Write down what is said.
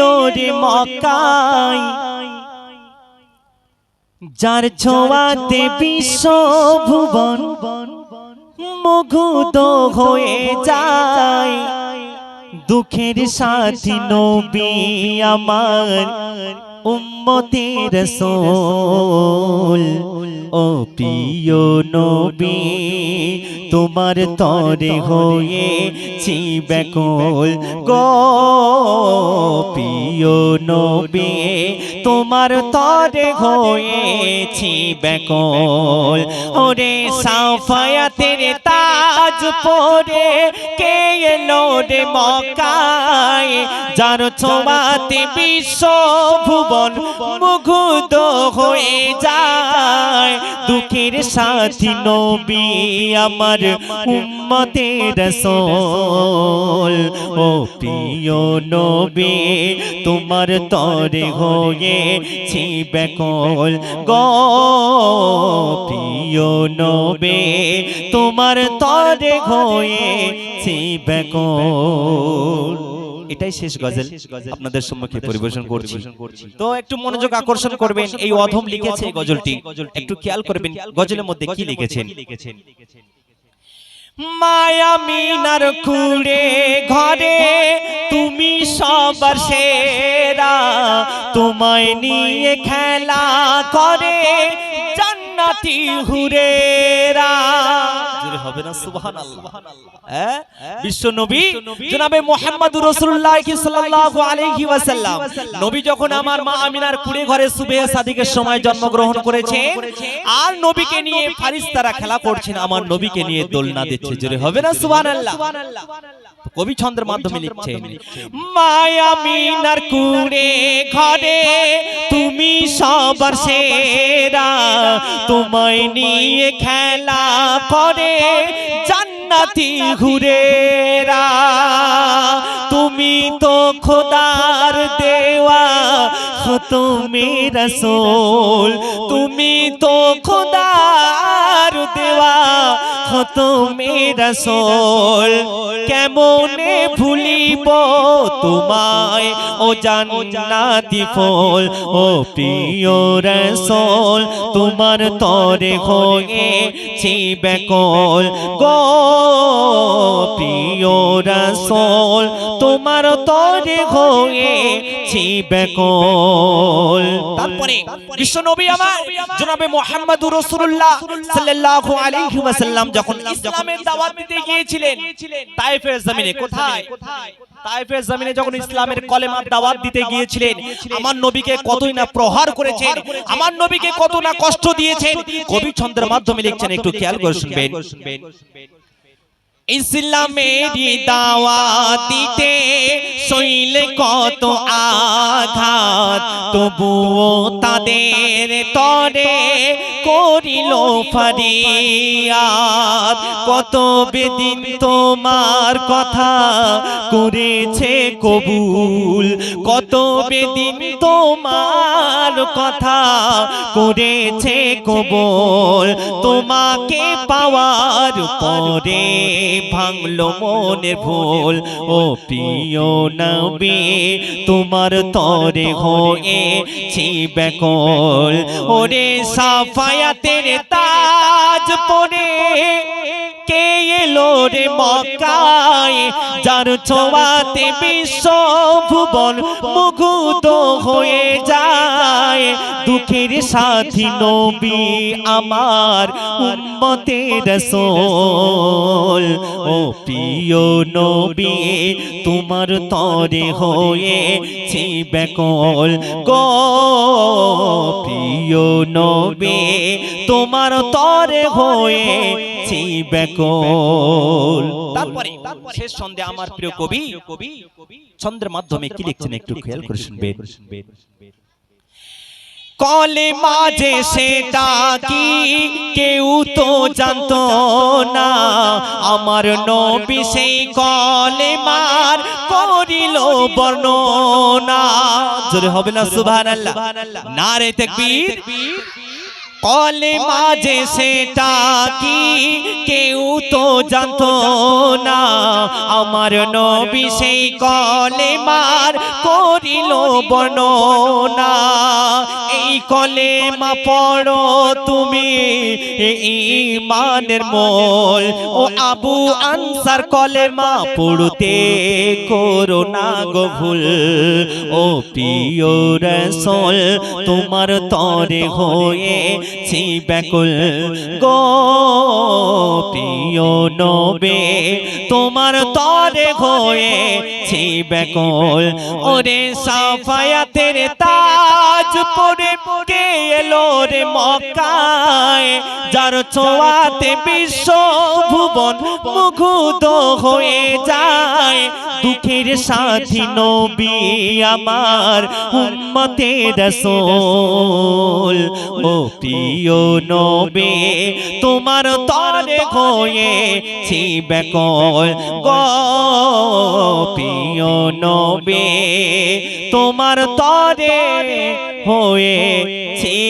রে মক্কায়। যার ছোঁয়াতে বিশ্ব ভুবন মুগ্ধ হয়ে যায়। দুঃখের সাথী নবী আমার উম্মতের রসূল। ও প্রিয় নবী। তোমার তরে হয়েছি ব্যাকুল গো প্রিয় নবী তোমার তরে হয়েছি ব্যাকুল ওরে সাফায়াতের তাজ পরে কে এলো রে মক্কায়? যার ছোঁয়াতে বিশ্ব ভুবন মুগ্ধ হয়ে যায়। দুঃখের সাথী নবী আমার উম্মতের রসূল। ও প্রিয় নবী তোমার তরে হয়েছি ব্যাকুল গো। প্রিয় নবী তোমার তরে হয়েছি ব্যাকুল এটাই শেষ গজল। আপনাদের সম্মুখে পরিবেশন করছি। তো একটু মনোযোগ আকর্ষণ করবেন এই অধম লিখেছে গজলটি। একটু খেয়াল করবেন গজলের মধ্যে কি লিখেছেন। মায়া মিনার কুড়ে ঘরে তুমি সবার সেরা। তোমায় নিয়ে খেলা করে জান্নাতি হুরেরা। জোরে হবে না সুবহানাল্লাহ। হ্যাঁ? বিশ্ব নবী জনাবে মুহাম্মদুর রাসূলুল্লাহ সাল্লাল্লাহু আলাইহি ওয়াসাল্লাম। নবী যখন আমার মা আমিনার কুড়ে ঘরে সুবে সাদিকের সময় জন্মগ্রহণ করেছে আর নবীকে নিয়ে ফারিস্তারা খেলা করছেন আমার নবীকে নিয়ে দোলনা দিচ্ছে। জোরে হবে না সুবহানাল্লাহ। কবি ছন্দের মাধ্যমে লিখছে। মায়া মিনার কুড়ে ঘরে তুমি সবার সেরা। তোমায় নিয়ে খেলা করে, জান্নাতি ঘুরেরা তুমি তো খোদার দেওয়া তুমি রসোল। তুমি তো খোদার দেওয়া তুমি রসোল। কেমনে ভুলিব তোমায় ও জান্নাতি ফল? ও প্রিয় রসোল, তোমার তরে হয়েছি ব্যাকল গো প্রিয় রসোল তোমার তরে হয়েছি ব্যাকল তারপরে বিশ্ব নবী আমার, জনাবে মুহাম্মদুর রাসূলুল্লাহ সাল্লাল্লাহু আলাইহি ওয়াসাল্লাম যখন ইসলামের দাওয়াত দিতে গিয়েছিলেন তায়েফের জমিনে, কোথায়? তায়েফের জমিনে যখন ইসলামের কলেমার দাওয়াত দিতে গিয়েছিলেন, আমার নবীকে কতই না প্রহার করেছেন, আমার নবীকে কত না কষ্ট দিয়েছেন, কবি ছন্দের মাধ্যমে লিখছেন, একটু খেয়াল করে শুনবেন। ইসলামেরই দাওয়াত দিতে শৈলে কত আঘাত? তবুও তাদের তরে করিল ফারিয়াদ। কত বেদিন তোমার কথা করেছে কবুল। কত বেদিন তোমার কথা করেছে কবুল। তোমাকে পাওয়ার পরে ভাঙলো মনের ভুল। ও প্রিয় নবী, তোমার তরে হয়েছি ব্যাকল ওরে সাফায়াতের তাজ পরে। কে এলো রে মক্কায়, যার ছোঁয়াতে বিশ্ব মুগ্ধ হয়ে যায়। দুঃখের সাথী নবী আমার উম্মতের রসূল। ও প্রিয় নবী, তোমার তরে হয়েছি ব্যাকল গো। প্রিয় নবী, তোমার তরে হয়েছি ব্যাকল তারপরে শেষ সন্ধে আমার প্রিয় কবি ছন্দের মাধ্যমে কি লিখছেন একটু খেয়াল করে শুনবেন। কলে মাঝে সেটা কি কেউ তো জানতো না। আমার নবী সেই কলে মার করিল বর্ণনা। জোরে হবে না সুবহানাল্লাহ। নারে তাকবীর। কলে মাঝে সেটা কি? কেউ তো জানতো না। আমার নবী সেই কলে মার করিল বর্ণনা। এই কলে মা পড়ো তুমি। ইমানের মোল। ও আবু আনসার কলে মা পড়তে করো না গো ভুল। ও প্রিয় রসল তোমার তরে হয়ে ব্যাকুল। গো প্রিয় নবে তোমার তরে হয়ে ব্যাকুল। ওরে সাফায়াতের তাজ পরে কে এলো রে মক্কায়, যার ছোঁয়াতে বিশ্ব ভুবন মুগ্ধ হয়ে যায়। দুঃখের সাথী নবী আমার উম্মতে রসোল। ও প্রিয় নবে, তোমার তরে হয়ে ছি বেকল গো। প্রিয় নবে, তোমার তরে হয়েছে।